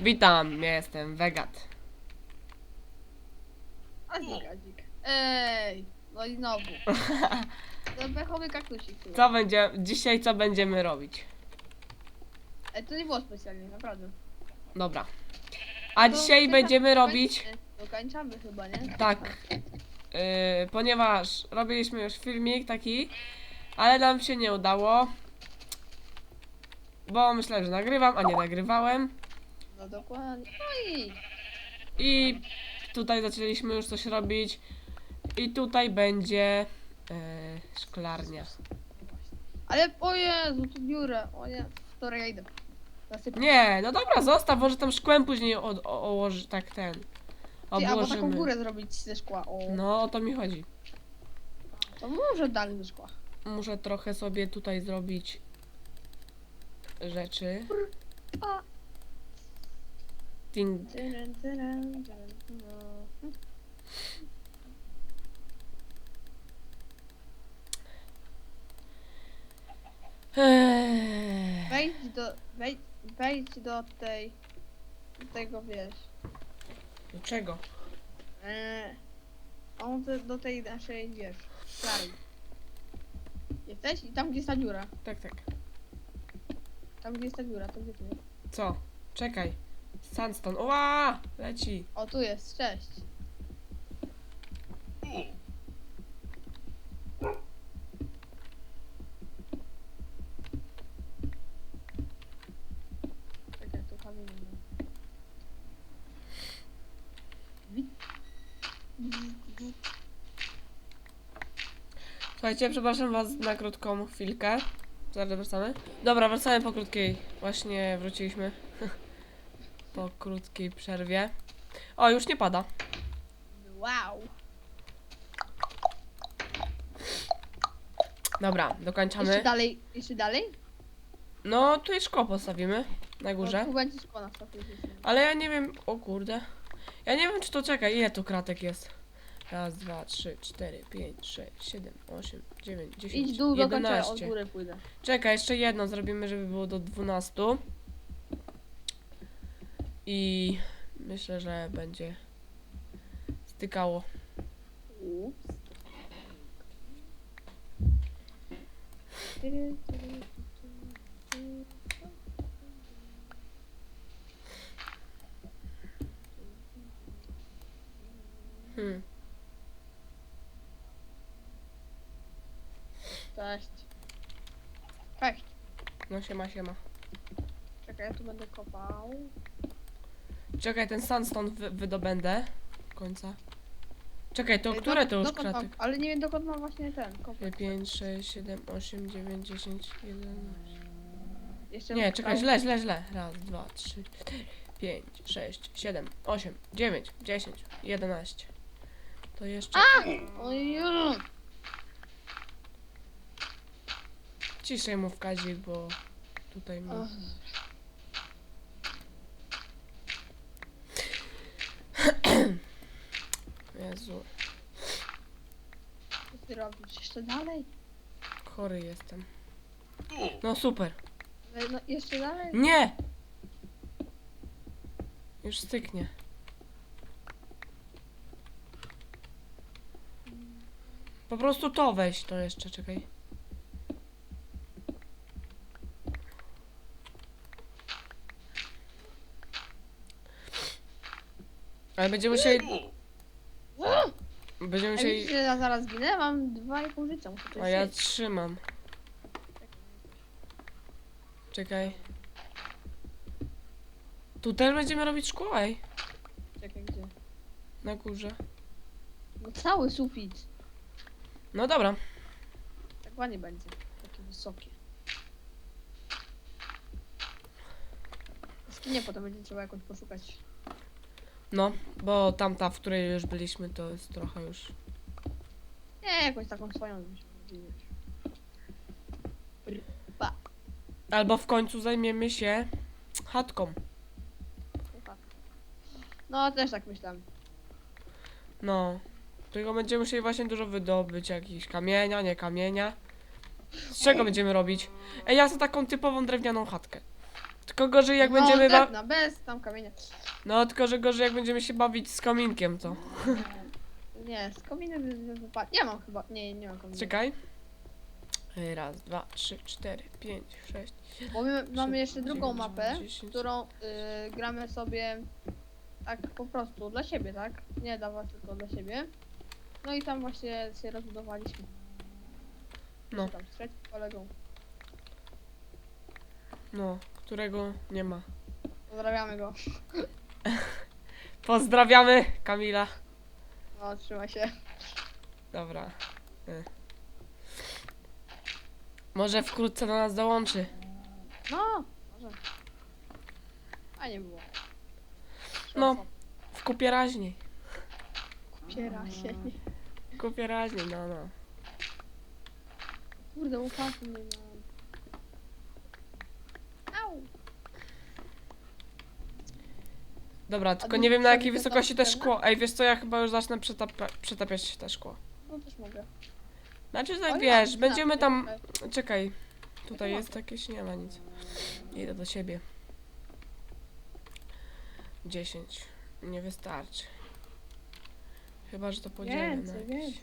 Witam, ja jestem Vegat. A nie gadzik. Ej, no i znowu. To pechowy kaktusik. tu. Co będzie, dzisiaj co będziemy robić? Ej, to nie było specjalnie, naprawdę. Dobra. A To dzisiaj będziemy robić, Dokańczamy chyba, nie? tak, yy, ponieważ robiliśmy już filmik taki, ale nam się nie udało. Bo myślałem, że nagrywam, a nie nagrywałem. No dokładnie. No i... I tutaj zaczęliśmy już coś robić. I tutaj będzie yy, szklarnia. Ale o Jezu, tu biurę. O nie, to ja idę. Zasypię. Nie, no dobra, zostaw, może tam szkłem później od, o, ołoży, tak ten. Ty, albo taką Obłożymy. górę zrobić ze szkła. O, No, o to mi chodzi. to może dalej ze szkła. Muszę trochę sobie tutaj zrobić rzeczy. A. No. Eee. Wejdź do, wejdź, wejdź do tej, do tego wiesz. Do czego? Eee, on do, do tej naszej, wiesz, szklari. Jesteś? I tam gdzie jest ta dziura. Tak, tak. Tam gdzie jest ta dziura, to gdzie jest? Co? Czekaj. Sandstone. Oła! Leci. O, tu jest, cześć. Czekaj, tu kamień nie ma. Słuchajcie, przepraszam was na krótką chwilkę. Zaraz wracamy. Dobra, wracamy po krótkiej. Właśnie wróciliśmy. Po krótkiej przerwie. O, już nie pada. Wow. Dobra, Jeszcze dokończamy. dalej, jeszcze dalej? No, tu jest szkło postawimy. Na górze. No, tu będzie szkło na stopie. Ale ja nie wiem, o kurde. Ja nie wiem, czy to czeka, ile tu kratek jest. Raz, dwa, trzy, cztery, pięć, sześć, siedem, osiem, dziewięć, dziesięć, Idź dół do końca, od jedenaście. góry pójdę. Czekaj, jeszcze jedno zrobimy, żeby było do dwunastu. I myślę, że będzie stykało. Ups. Hmm. Cześć. Cześć. No siema, siema. Czekaj, ja tu będę kopał. Czekaj, ten sandstone wy wydobędę. Do końca. Czekaj, to Ej, które to już dokąd mam- kratek? Ale nie wiem dokąd mam właśnie ten kopać. 5, 6, 7, 8, 9, 10, 11. Jeszcze Nie, czekaj, źle, źle, źle. Raz, dwa, trzy, cztery, pięć, sześć, siedem, osiem, dziewięć, dziesięć, jedenaście. To jeszcze. Oju. Ciszej mów Kazik, bo tutaj mi. Ach. Jezu, Co ty robisz? Jeszcze dalej? chory jestem. No super. No, jeszcze dalej? Nie! Już styknie. Po prostu to weź to jeszcze, czekaj. Ale będziemy musieli... Będziemy musieli... że ja zaraz ginę? Mam dwa i pół życia. Muszę coś A ja jeść. trzymam. Czekaj. Tu też będziemy robić szkło, ej. Czekaj, gdzie? Na górze. No cały sufit. No dobra. Tak ładnie będzie. Takie wysokie. Skinie potem będzie trzeba jakoś poszukać. No, bo tamta, w której już byliśmy, to jest trochę już... Nie, jakąś taką swoją. Pa. Albo w końcu zajmiemy się chatką. Opa. No, też tak myślałem. No. Tylko będziemy musieli właśnie dużo wydobyć, jakiś kamienia, nie kamienia. Z czego będziemy robić? Ej, ja chcę taką typową drewnianą chatkę. Tylko gorzej jak no, będziemy ba- drewna, bez tam kamienia. No, tylko że gorzej jak będziemy się bawić z kominkiem, to. Nie, z kominem by wypadł. Ja mam chyba. Nie, nie mam komina. Czekaj. Raz, dwa, trzy, cztery, pięć, sześć. Bo my mamy jeszcze dziewięć, drugą mapę, dziesięć. którą y, gramy sobie tak po prostu dla siebie, tak? Nie dla was, tylko dla siebie. No i tam właśnie się rozbudowaliśmy. No. Tam z trzecim kolegą. No, którego nie ma. Pozdrawiamy go. Pozdrawiamy Kamila. No, trzymaj się. Dobra. Y. Może wkrótce do nas dołączy. No, może. A nie było. No. W kupie raźniej. Piera się. W kupie raźniej, no no. Kurde, łopaty nie mam. Dobra, tylko ty nie wiem na jakiej wysokości te szkło. Ej, wiesz co, ja chyba już zacznę przetapa- przetapiać te szkło. No też mogę. Znaczy O tak nie, wiesz, będziemy tam... czekaj. Czekaj. Tutaj Ja jest jakieś, nie ma nic. Idę do siebie. 10. Nie wystarczy. Chyba, że to podzielę na Więcej, jakieś... więcej.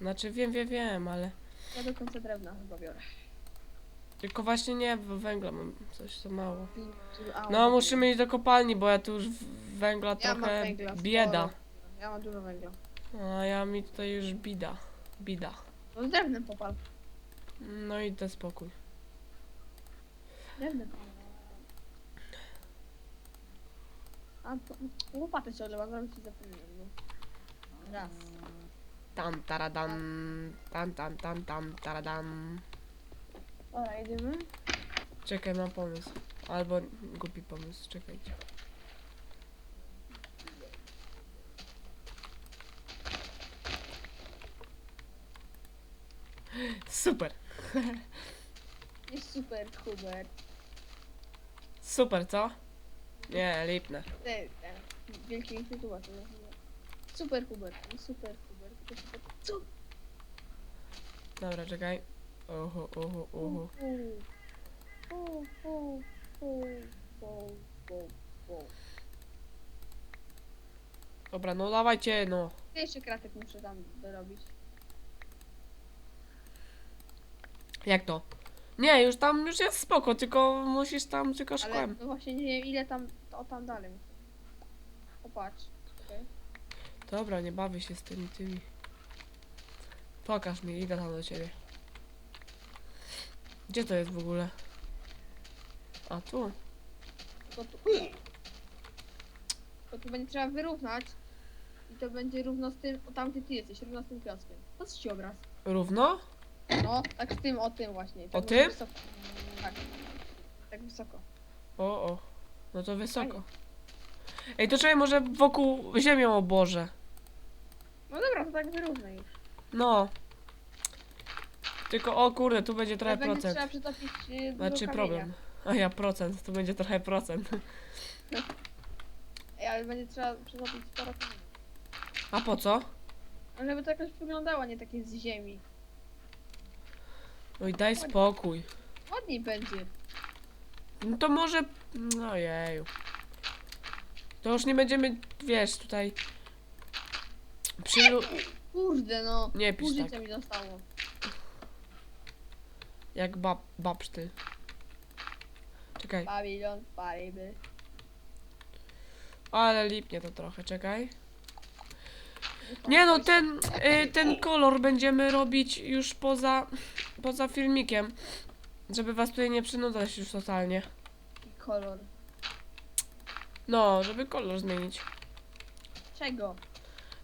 Znaczy wiem, wiem, wiem, ale... Ja do końca drewna chyba biorę. Tylko właśnie nie, bo węgla mam coś za mało. No, musimy iść do kopalni, bo ja tu już węgla Ja mam trochę węgla, bieda. sporo. Ja mam dużo węgla. A ja mi tutaj już bida. Bida. No z drewnem popal. No i daj spokój. Drewnem. A to, łopatę się odlewa, zaraz ci zapomniałem. No. Raz. Tam, taradam, tam, tam, tam, tam, taradam. Dobra, jedziemy. Czekaj, mam pomysł. Albo głupi pomysł, czekajcie. Super, Jest super, Hubert. super, co? Nie, lipne. Ty, ten wielki to nazywa. Super Hubert, super Hubert. Super. Dobra, czekaj. Oho, oho, oho. Dobra, no dawajcie, no. Jeszcze kratek muszę tam dorobić. Jak to? Nie, już tam, już jest spoko, tylko musisz tam tylko Ale szkłem. no właśnie nie wiem ile tam, o tam dalej muszę. Popatrz. Okay. Dobra, nie bawię się z tymi, tymi. Pokaż mi, idę tam do ciebie. Gdzie to jest w ogóle? A tu. To tu, tu będzie trzeba wyrównać. I to będzie równo z tym, o tam gdzie ty jesteś, równo z tym kioskiem. Co ci obraz? Równo? No, tak z tym, o tym właśnie. Tak O tym? Wysoko. Tak. Tak wysoko. O, o. No to wysoko. Ej, to czekaj, może wokół ziemią oboże. No dobra, to tak wyrównaj już. No. Tylko, o kurde, tu będzie trochę będzie procent. trzeba przytopić dużo Znaczy kamienia. problem. A ja procent, tu będzie trochę procent. Ej, ale będzie trzeba przytopić sporo kamienia. A po co? No, Żeby to jakoś wyglądało, nie takie z ziemi. Oj, daj spokój. Ładniej będzie. No to może... No jeju. To już nie będziemy, wiesz, tutaj... Przylu... Kurde no. Nie pisz tak. mi zostało. Jak bab... babszty. Czekaj. Babylon, baby. Ale lipnie to trochę, czekaj. Nie no, ten, y, ten kolor będziemy robić już poza, poza filmikiem. Żeby was tutaj nie przynudzać już totalnie. Kolor. No, żeby kolor zmienić. Czego?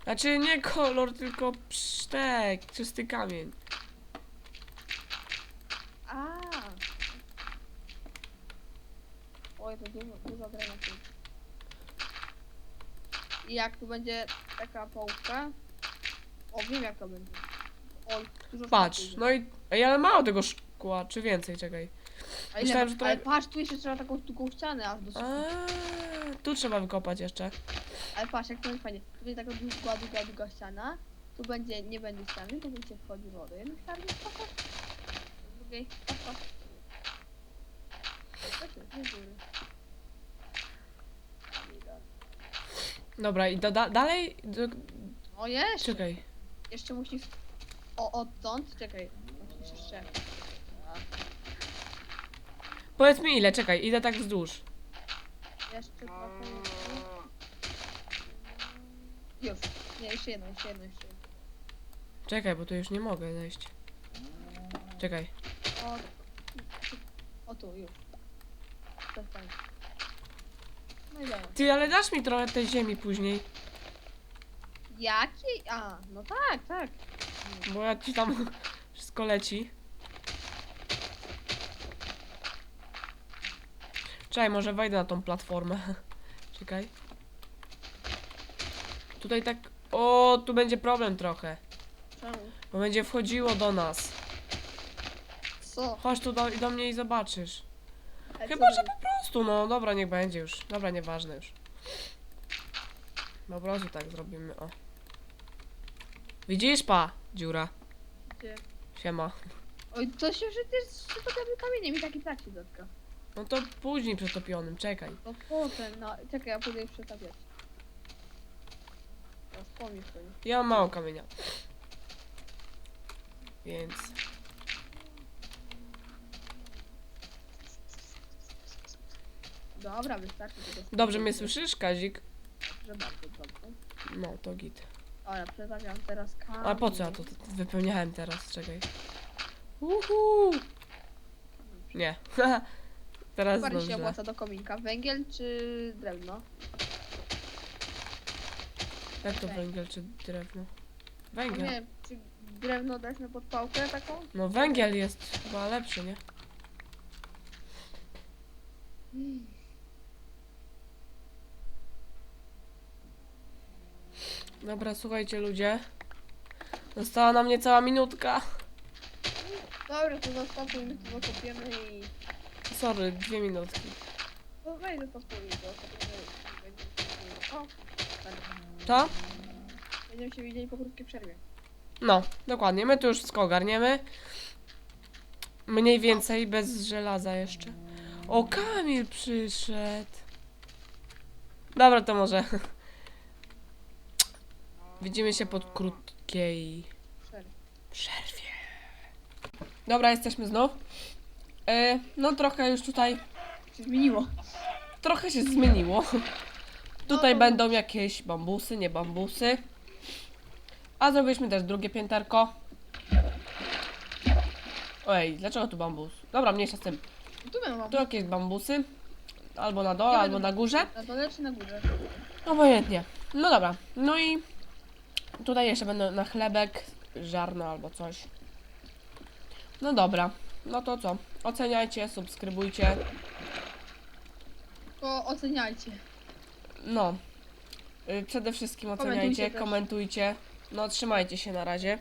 Znaczy nie kolor, tylko psztek, czysty kamień. A. To dużo, dużo tu. I jak tu będzie taka połówka? O, wiem jak to będzie. Oj, dużo Patrz, szkła no i... Ej, ale mało tego szkła, czy więcej, czekaj. A ile, myślałem, że to Ale patrz, tu jeszcze trzeba taką sztuką ścianę aż do A, sufitu. tu trzeba wykopać jeszcze. Ale patrz, jak to będzie fajnie. Tu będzie taka długa, długa, długa ściana. Tu będzie, nie będzie ściany, tu będzie wchodzi wodę. Jednej strony, spoko. Z drugiej, spoko. Dobra, i do, da, dalej... Do, O, jeszcze. czekaj. Jeszcze musisz... O, odtąd? Czekaj. Musisz jeszcze... Powiedz mi ile, czekaj, idę tak wzdłuż. Jeszcze trochę. Już. Nie, jeszcze jedno, jeszcze jedno, jeszcze jedno. Czekaj, bo tu już nie mogę zejść. Czekaj. O, o tu, już. Przestań. No i dobra. Ty, ale dasz mi trochę tej ziemi później, Jakiej? A, no tak, tak. bo ja ci tam wszystko leci. Czekaj, może wejdę na tą platformę. Czekaj. Tutaj tak... O, tu będzie problem trochę. Czemu? Bo będzie wchodziło do nas. Co? Chodź tu do, do mnie i zobaczysz. Chyba, że po prostu, no dobra, niech będzie już. Dobra, nieważne już. Po prostu tak zrobimy, o. Widzisz, pa? Dziura. będzie? Siema. Oj, to się przecież przytopiony kamieniem i tak i tak się dotka. No to później przetopionym, czekaj. No potem, no czekaj, ja pójdę ich przetapiać. Teraz pomnisz to nie. Ja mam mało kamienia. Więc... Dobra, wystarczy tego. Dobrze mnie słyszysz, Kazik? Że bardzo dobrze. No, to git. O, ja teraz kamień. A po co ja to wypełniałem teraz? Czekaj. Uhu. Nie. teraz Bardziej się opłaca do kominka. Węgiel czy drewno? Jak to Węgiel. czy drewno? No Węgiel. Nie, czy drewno dać na podpałkę taką? No węgiel jest chyba lepszy, nie? Dobra, słuchajcie ludzie. Została nam niecała minutka. Dobra, to za 100 minut to zakopiemy i... Sorry, dwie minutki. No wejdę to spójrz, to zakopiemy i będziemy się... O! To? Będziemy się widzieli po krótkiej przerwie. No, dokładnie. My tu już wszystko ogarniemy. Mniej więcej, bez żelaza jeszcze. O, Kamil przyszedł. Dobra, to może. Widzimy się po krótkiej Przerwie. przerwie. Dobra, jesteśmy znów. E, no trochę już tutaj, Się zmieniło. trochę się zmieniło. Tutaj No. będą jakieś bambusy, nie bambusy. A zrobiliśmy też drugie pięterko. Ojej, dlaczego tu bambus? Dobra, mniejsza z tym. Tu będą Tu jakieś bambusy. Albo na dole, albo na górze. Na dole czy na górze? Obojętnie. No dobra. No i tutaj jeszcze będę na chlebek, ziarno albo coś. No dobra. No to co? Oceniajcie, subskrybujcie. To oceniajcie. No. Y, Przede wszystkim Komentujcie oceniajcie, też. komentujcie. No trzymajcie się na razie.